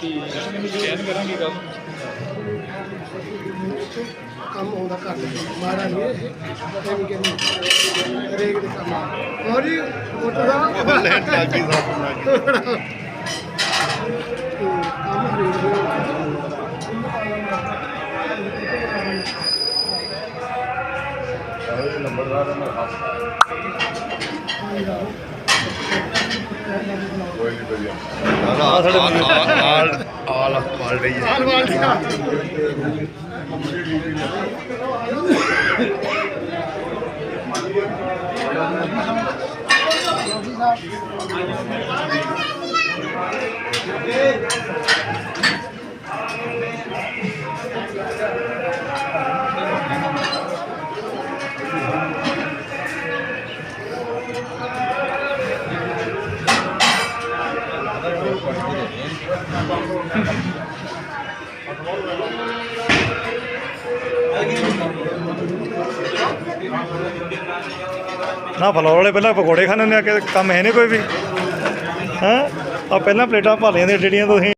ਠੀਕ ਕਰਾਂਗੇ ਗੱਲ ਕੰਮ ਆਉਂਦਾ ਕਰ ਮਾਰਾ ਨਹੀਂ ਇਹ ਇਹ ਵੀ ਕਹਿੰਦੇ ਰੇਗ ਦੇ ਕੰਮ ਹੋਰ ਜੀ ਮੋਟਰ ਦਾ ਲੈ ਟਾਕੀ ਸਾਫ਼ ਬਣਾ ਕੇ ਕੰਮ ਰੇਗ ਦੇ ਸਾਰੇ ਦਾ ਮੈਂ ਹੱਥ ਕੋਈ ਆ ਸਾਡੇ ਆਲ ਆਲ ਪਾਲ ਰਹੀ ਹੈ ਸਾਲ ਵਾਲ ਦੀ ਨਾ ਫਲੋਰ ਵਾਲੇ ਪਹਿਲਾਂ ਪਕੌੜੇ ਖਾਣੇ ਹੁੰਦੇ ਆ, ਕਿ ਕੰਮ ਹੈ ਨਹੀਂ ਕੋਈ ਵੀ। ਹਾਂ? ਆ ਪਹਿਲਾਂ ਪਲੇਟਾਂ ਭਾਲੀਆਂ ਦੀਆਂ ਜਿਹੜੀਆਂ ਤੁਸੀਂ।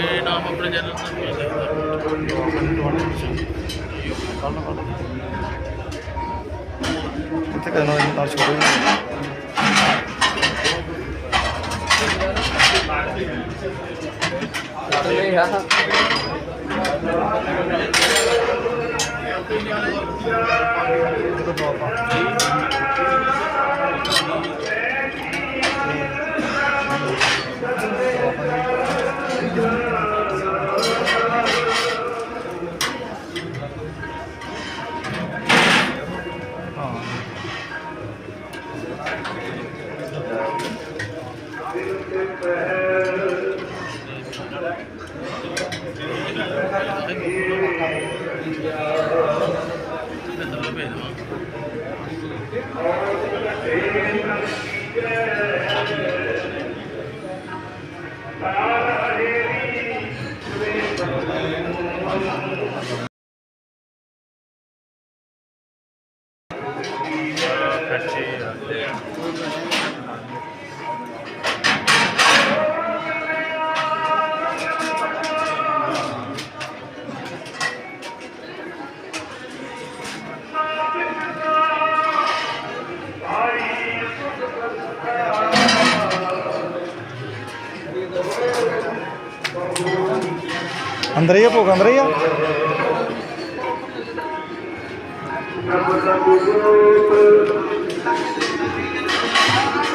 ਇਹ ਨਾਮ ਆਪਣੇ ਚੈਨਲ ਦਾ ਭੇਜਦਾ ਇੱਥੇ ਕਰਨਾ ਨਾਲ ਛੋਟੇ ਜਿਹੇ। ਚਲੋ ਭੇਜ ਦਵਾਂ ਅੰਦਰ ਹੀ ਆ ਭੋਗ ਅੰਦਰ ਹੀ ਆ। ਕਾਇਮ ਵਰਤੇ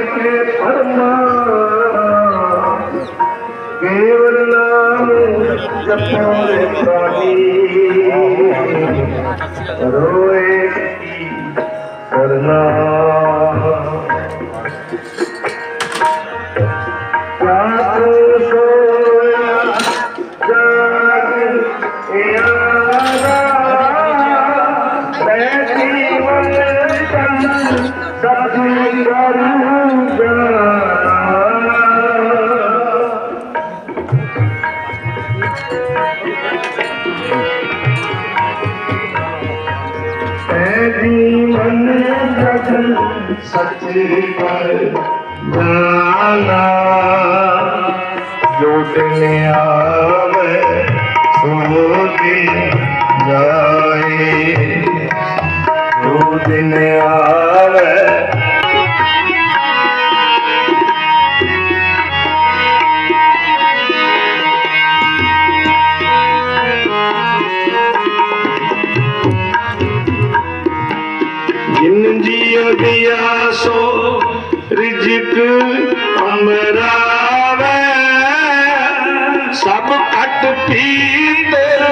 ਮਨ ਕੇ ਪਰਮਾ ਕੇਵਲ ਸੱਚੀ ਪਰ ਜਾਨਾ ਜੋ ਦਿਨ ਆਵੇ ਸੋ ਦਿਨ ਜਾਏ। ਜੋ ਦਿਨ ਆਵੇ ਦਿਆ ਸੋ ਰਿਜਕ ਅਮਰਾਵੇ। ਸਭ ਘਟ ਪੀਤਰ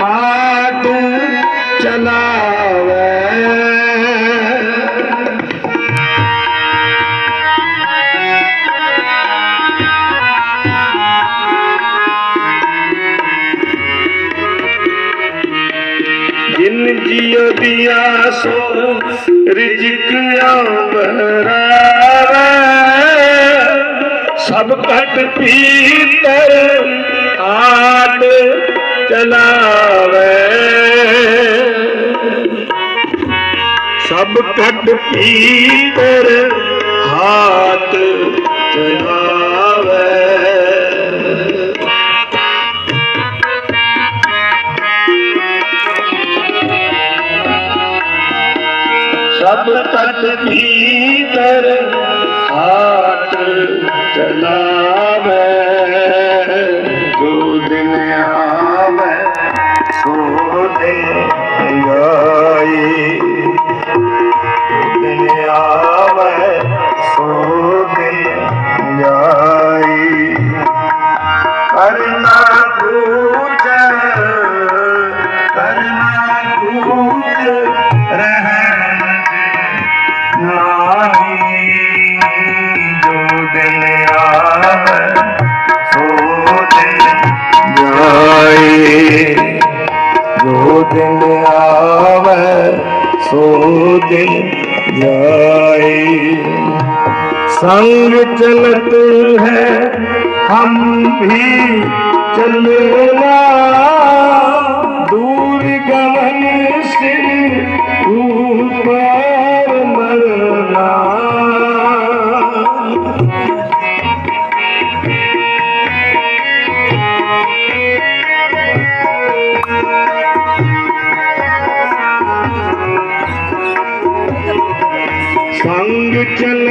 ਪਾਟ ਚਲਾਵੇ। ਜਿਨ ਜੀਉ ਦਿਆ ਸੋ ਰਿਜਕ ਅੰਬਰਾਵੇ ਸਭ ਘਟ ਪੀਤਰ ਆਟ ਚਲਾਵੇ। ਸਭ ਘਟ ਪੀਤਰ ਹਾਥ भीतर हाथ चला ਦਿਨ ਆਵੇ ਸੋ ਦਿਨ ਜਾਏ ਸੰਗ ਚਲਤ ਹੈ ਹਮ ਵੀ ਚੱਲਣਾ Michael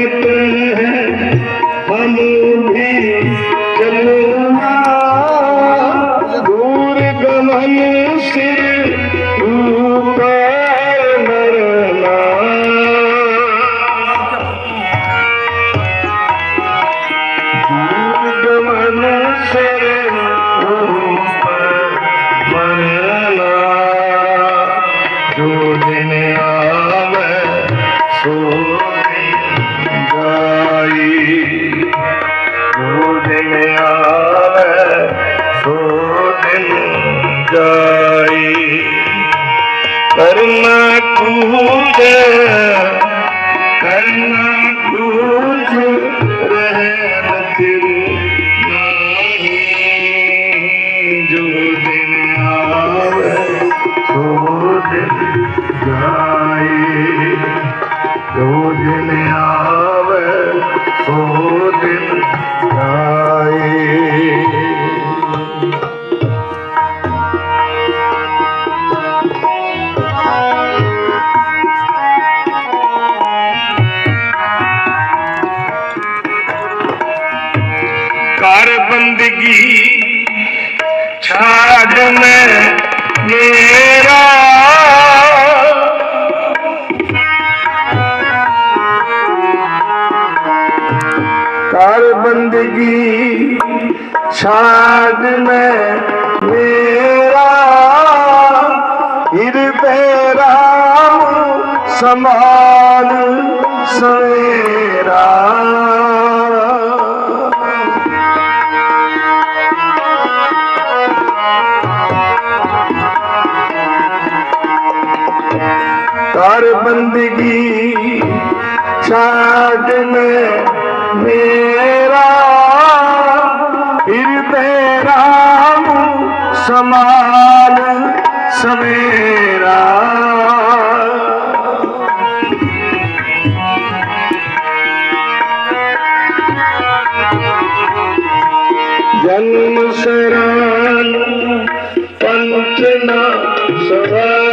சூழ ਸਮਾਨ ਸਵੇਰਾ। ਕਰ ਬੰਦਗੀ ਛਾੜ ਮੈਂ ਮੇਰਾ। ਹਿਰਦੇ ਰਾਮ ਸਮਾਨ ਸਵੇਰਾ। ਜਨਮ ਸਰਾਨ ਪੰਚਨਾ ਸਵਾਰਾ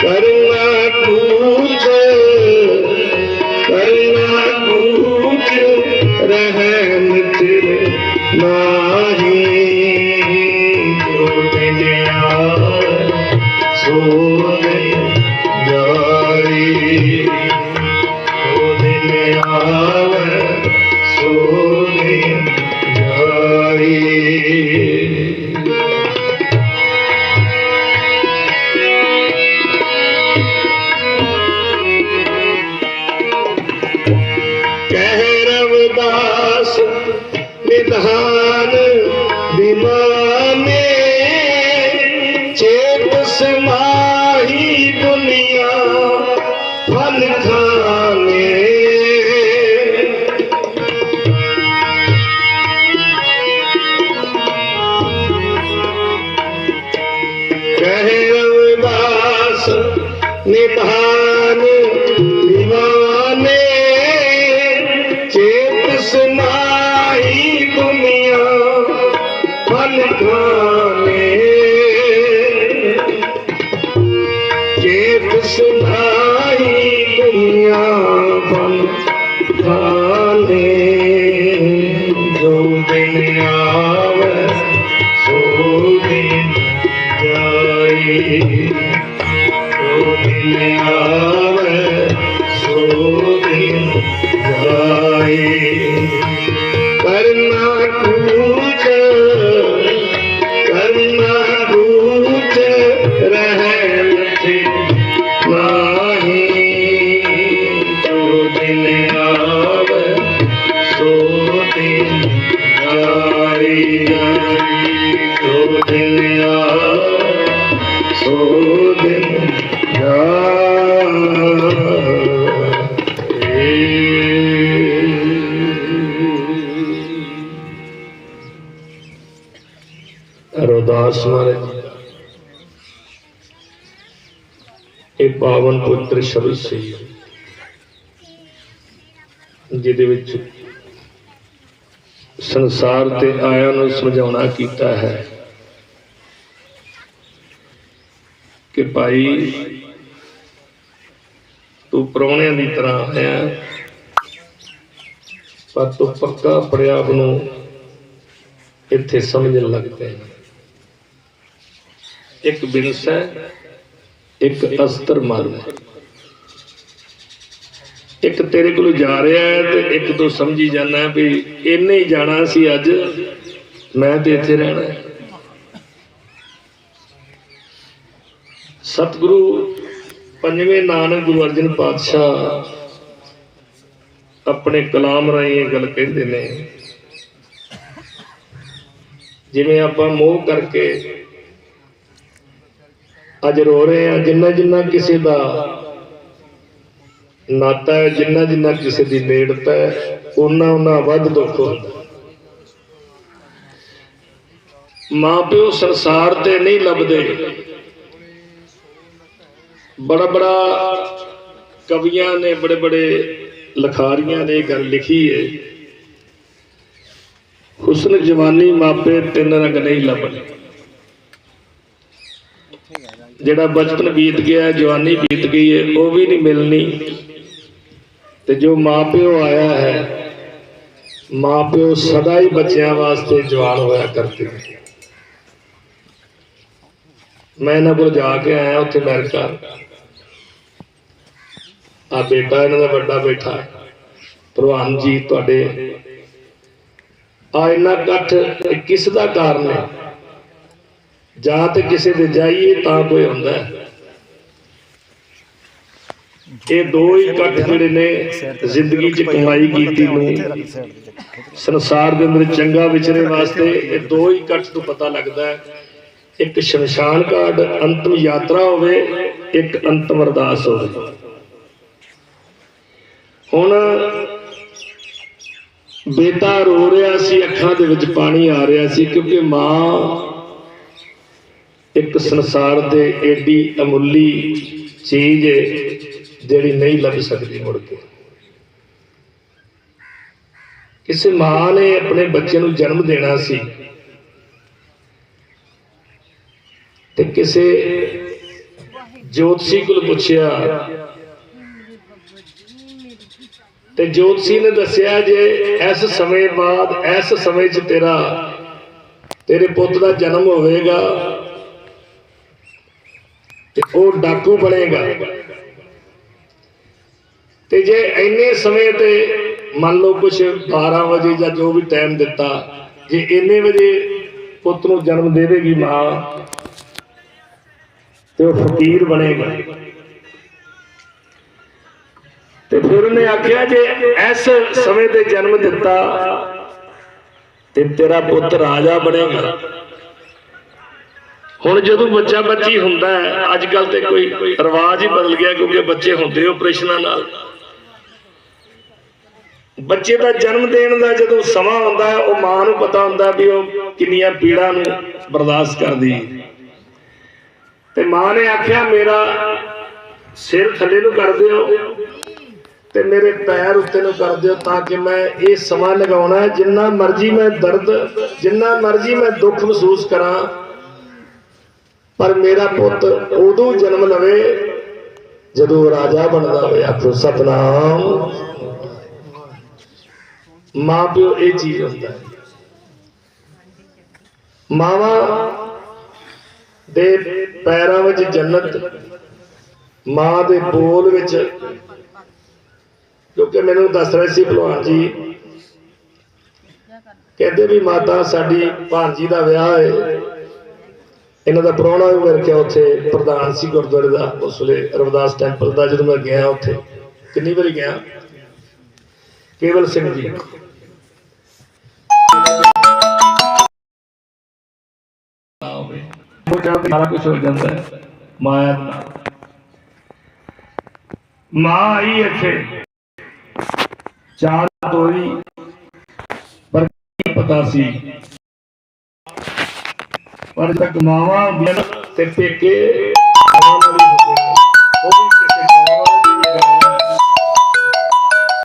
ਸੋ pasado ਇਹ ਪਾਵਨ ਪੁੱਤਰ ਸ਼ਬਦ ਸੀ ਜਿਹਦੇ ਵਿੱਚ ਸੰਸਾਰ ਤੇ ਆਇਆਂ ਨੂੰ ਸਮਝਾਉਣਾ ਕੀਤਾ ਹੈ ਕਿ ਭਾਈ, ਤੂੰ ਪ੍ਰਾਹੁਣਿਆਂ ਦੀ ਤਰ੍ਹਾਂ ਆਇਆ ਪਰ ਤੂੰ ਪੱਕਾ ਆਪਣੇ ਆਪ ਨੂੰ ਇੱਥੇ ਸਮਝਣ ਲੱਗ ਪਿਆ ਇੱਕ ਬਿਨਸ ਹੈ ਇੱਕ ਅਸਤਰ ਮਾਰੂ। ਇੱਕ ਤੇਰੇ ਕੋਲ ਜਾ ਰਿਹਾ ਹੈ ਤੇ ਇੱਕ ਤੋਂ ਸਮਝੀ ਜਾਂਦਾ ਵੀ ਇਹਨੇ ਹੀ ਜਾਣਾ ਸੀ ਅੱਜ, ਮੈਂ ਤੇ ਇੱਥੇ ਰਹਿਣਾ ਹੈ। ਸਤਿਗੁਰੂ ਪੰਜਵੇਂ ਨਾਨਕ ਗੁਰੂ ਅਰਜਨ ਪਾਤਸ਼ਾਹ ਆਪਣੇ ਕਲਾਮ ਰਾਹੀਂ ਇਹ ਗੱਲ ਕਹਿੰਦੇ ਨੇ। ਜਿਵੇਂ ਆਪਾਂ ਮੋਹ ਕਰਕੇ ਅੱਜ ਰੋ ਰਹੇ ਆ ਜਿੰਨਾ ਜਿੰਨਾ ਕਿਸੇ ਦਾ ਨਾਤਾ ਹੈ, ਜਿੰਨਾ ਜਿੰਨਾ ਕਿਸੇ ਦੀ ਨੇੜਤਾ ਹੈ ਉਹਨਾਂ ਉਹਨਾਂ ਵੱਧ ਦੁੱਖ ਹੁੰਦਾ ਮਾਂ ਪਿਓ ਸੰਸਾਰ ਤੇ ਨਹੀਂ ਲੱਭਦੇ। ਬੜਾ ਬੜਾ ਕਵੀਆਂ ਨੇ, ਬੜੇ ਬੜੇ ਲਖਾਰੀਆਂ ਨੇ ਗੱਲ ਲਿਖੀ ਹੈ। ਹੁਸਨ ਜਵਾਨੀ ਮਾਪੇ ਤਿੰਨ ਰੰਗ ਨਹੀਂ ਲੱਭਦੇ। ਜਿਹੜਾ ਬਚਪਨ ਬੀਤ ਗਿਆ, ਜਵਾਨੀ ਬੀਤ ਗਈ ਹੈ, ਉਹ ਵੀ ਨਹੀਂ ਮਿਲਣੀ। ਤੇ ਜੋ ਮਾਪਿਓ ਆਇਆ ਹੈ, ਮਾਪਿਓ ਸਦਾ ਹੀ ਬੱਚਿਆਂ ਵਾਸਤੇ ਜਵਾਨ ਹੋਇਆ ਕਰਦੇ ਮੈਂ ਇਹਨਾਂ ਕੋਲ ਜਾ ਕੇ ਆਇਆ ਉੱਥੇ ਅਮਰੀਕਾ। ਆ ਬੇਟਾ ਇਹਨਾਂ ਦਾ ਵੱਡਾ ਬੈਠਾ ਹੈ। ਪ੍ਰਵਾਨ ਜੀ ਤੁਹਾਡੇ। ਆ ਇੰਨਾ ਇਕੱਠ, ਇਹ ਕਿਸ ਦਾ ਕਾਰਨ ਹੈ? ਜਾਂ ਤੇ ਕਿਸੇ ਦੇ ਜਾਈਏ ਤਾਂ ਕੋਈ ਹੁੰਦਾ ਇਹ ਦੋ ਹੀ ਇਕੱਠ ਜਿਹੜੇ ਨੇ ਜ਼ਿੰਦਗੀ 'ਚ ਕਮਾਈ ਕੀਤੀ ਨੂੰ, ਸੰਸਾਰ ਦੇ ਅੰਦਰ ਚੰਗਾ ਵਿਚਰੇ ਵਾਸਤੇ ਇਹ ਦੋ ਹੀ ਇਕੱਠ ਤੋਂ ਪਤਾ ਲੱਗਦਾ ਹੈ। ਇੱਕ ਸ਼ਮਸ਼ਾਨ ਘਾਟ, ਅੰਤਮ ਯਾਤਰਾ ਹੋਵੇ, ਇੱਕ ਅੰਤਮ ਅਰਦਾਸ ਹੋਵੇ। ਹੁਣ ਬੇਟਾ ਰੋ ਰਿਹਾ ਸੀ, ਅੱਖਾਂ ਦੇ ਵਿੱਚ ਪਾਣੀ ਆ ਰਿਹਾ ਸੀ, ਕਿਉਂਕਿ ਮਾਂ ਇੱਕ ਸੰਸਾਰ ਤੇ ਏਡੀ ਅਮੁੱਲੀ ਚੀਜ਼ ਜਿਹੜੀ ਨਹੀਂ ਲੱਭ ਸਕਦੀ ਮੁੜ ਕੇ। ਕਿਸੇ ਮਾਂ ਨੇ ਆਪਣੇ ਬੱਚੇ ਨੂੰ ਜਨਮ ਦੇਣਾ ਸੀ ਤੇ ਕਿਸੇ ਜੋਤਸ਼ੀ ਕੋਲ ਪੁੱਛਿਆ ਤੇ ਜੋਤਸ਼ੀ ਨੇ ਦੱਸਿਆ ਜੇ ਇਸ ਸਮੇਂ ਬਾਅਦ, ਇਸ ਸਮੇਂ 'ਚ ਤੇਰਾ, ਤੇਰੇ ਪੁੱਤ ਦਾ ਜਨਮ ਹੋਵੇਗਾ ਤੇ ਉਹ ਡਾਕੂ ਬਣੇਗਾ। ਤੇ ਜੇ ਇੰਨੇ ਸਮੇਂ ਤੇ ਮੰਨ ਲਓ ਕੁਛ 12 ਵਜੇ ਜਾਂ ਜੋ ਵੀ ਟਾਈਮ ਦਿੱਤਾ, ਜੇ ਇੰਨੇ ਵਜੇ ਪੁੱਤ ਨੂੰ ਜਨਮ ਦੇਵੇਗੀ ਮਾਂ, ਤੇ ਉਹ ਫਕੀਰ ਬਣੇਗਾ। ਤੇ ਫਿਰ ਉਹਨੇ ਆਖਿਆ ਜੇ ਇਸ ਸਮੇਂ ਤੇ ਜਨਮ ਦਿੱਤਾ, ਤੇ ਤੇਰਾ ਪੁੱਤ ਰਾਜਾ ਬਣੇਗਾ। ਹੁਣ ਜਦੋਂ ਬੱਚਾ ਬੱਚੀ ਹੁੰਦਾ ਹੈ ਅੱਜ ਕੱਲ ਤੇ ਕੋਈ ਰਿਵਾਜ ਹੀ ਬਦਲ ਗਿਆ ਕਿਉਂਕਿ ਬੱਚੇ ਹੁੰਦੇ ਆਪਰੇਸ਼ਨਾਂ ਨਾਲ। ਬੱਚੇ ਦਾ ਜਨਮ ਦੇਣ ਦਾ ਜਦੋਂ ਸਮਾਂ ਹੁੰਦਾ ਹੈ, ਉਹ ਮਾਂ ਨੂੰ ਪਤਾ ਹੁੰਦਾ ਵੀ ਉਹ ਕਿੰਨੀਆਂ ਪੀੜਾਂ ਨੂੰ ਬਰਦਾਸ਼ਤ ਕਰਦੀ ਤੇ ਮਾਂ ਨੇ ਆਖਿਆ, ਮੇਰਾ ਸਿਰ ਥੱਲੇ ਨੂੰ ਕਰ ਦਿਓ ਤੇ ਮੇਰੇ ਪੈਰ ਉੱਤੇ ਨੂੰ ਕਰ ਦਿਓ ਤਾਂ ਕਿ ਮੈਂ ਇਹ ਸਮਾਂ ਲਗਾਉਣਾ ਜਿੰਨਾ ਮਰਜ਼ੀ ਮੈਂ ਦਰਦ, ਜਿੰਨਾ ਮਰਜ਼ੀ ਮੈਂ ਦੁੱਖ ਮਹਿਸੂਸ ਕਰਾਂ ਪਰ ਮੇਰਾ ਪੁੱਤ ਉਦੋਂ ਜਨਮ ਲਵੇ ਜਦੋਂ ਰਾਜਾ ਬਣਦਾ ਹੋਇਆ ਆਖੋ, ਸਤਨਾਮ। ਮਾਂ ਪਿਓ ਇਹ ਚੀਜ਼ ਹੁੰਦਾ ਹੈ। ਮਾਵਾ ਦੇ ਪੈਰਾਂ ਵਿੱਚ ਜੰਨਤ, ਮਾਂ ਦੇ ਬੋਲ ਵਿੱਚ। ਕਿਉਂਕਿ ਮੈਨੂੰ ਦੱਸ ਰਹੇ ਸੀ ਭਲਵਾਨ ਜੀ, ਕਹਿੰਦੇ ਵੀ ਮਾਤਾ, ਸਾਡੀ ਭਾਂਜੀ ਦਾ ਵਿਆਹ ਹੈ। ਇਹਨਾਂ ਦਾ ਪ੍ਰਾਹੁਣਾ ਵੀ ਮੇਰੇ ਖਿਆਲ ਉੱਥੇ ਪ੍ਰਧਾਨ ਸੀ ਗੁਰਦੁਆਰੇ ਦਾ, ਉਸ ਵੇਲੇ ਰਵਿਦਾਸ ਟੈਂਪਲ ਦਾ ਜਦੋਂ ਮੈਂ ਗਿਆ ਉੱਥੇ। ਕਿੰਨੀ ਵਾਰੀ ਗਿਆ? ਕੇਵਲ ਸਿੰਘ ਜੀ। ਉਹ ਸਾਰਾ ਕੁਝ ਹੋ ਜਾਂਦਾ ਹੈ, ਮਾਇਆ ਦੇ ਮਾਂ ਆਈ ਇੱਥੇ। ਚਾਰ ਤੋਰੀ, ਪਰ ਪਤਾ ਸੀ ਪਰ ਤੱਕ ਮਾਵਾ ਬਿਨ ਤੇ ਪੇਕੇ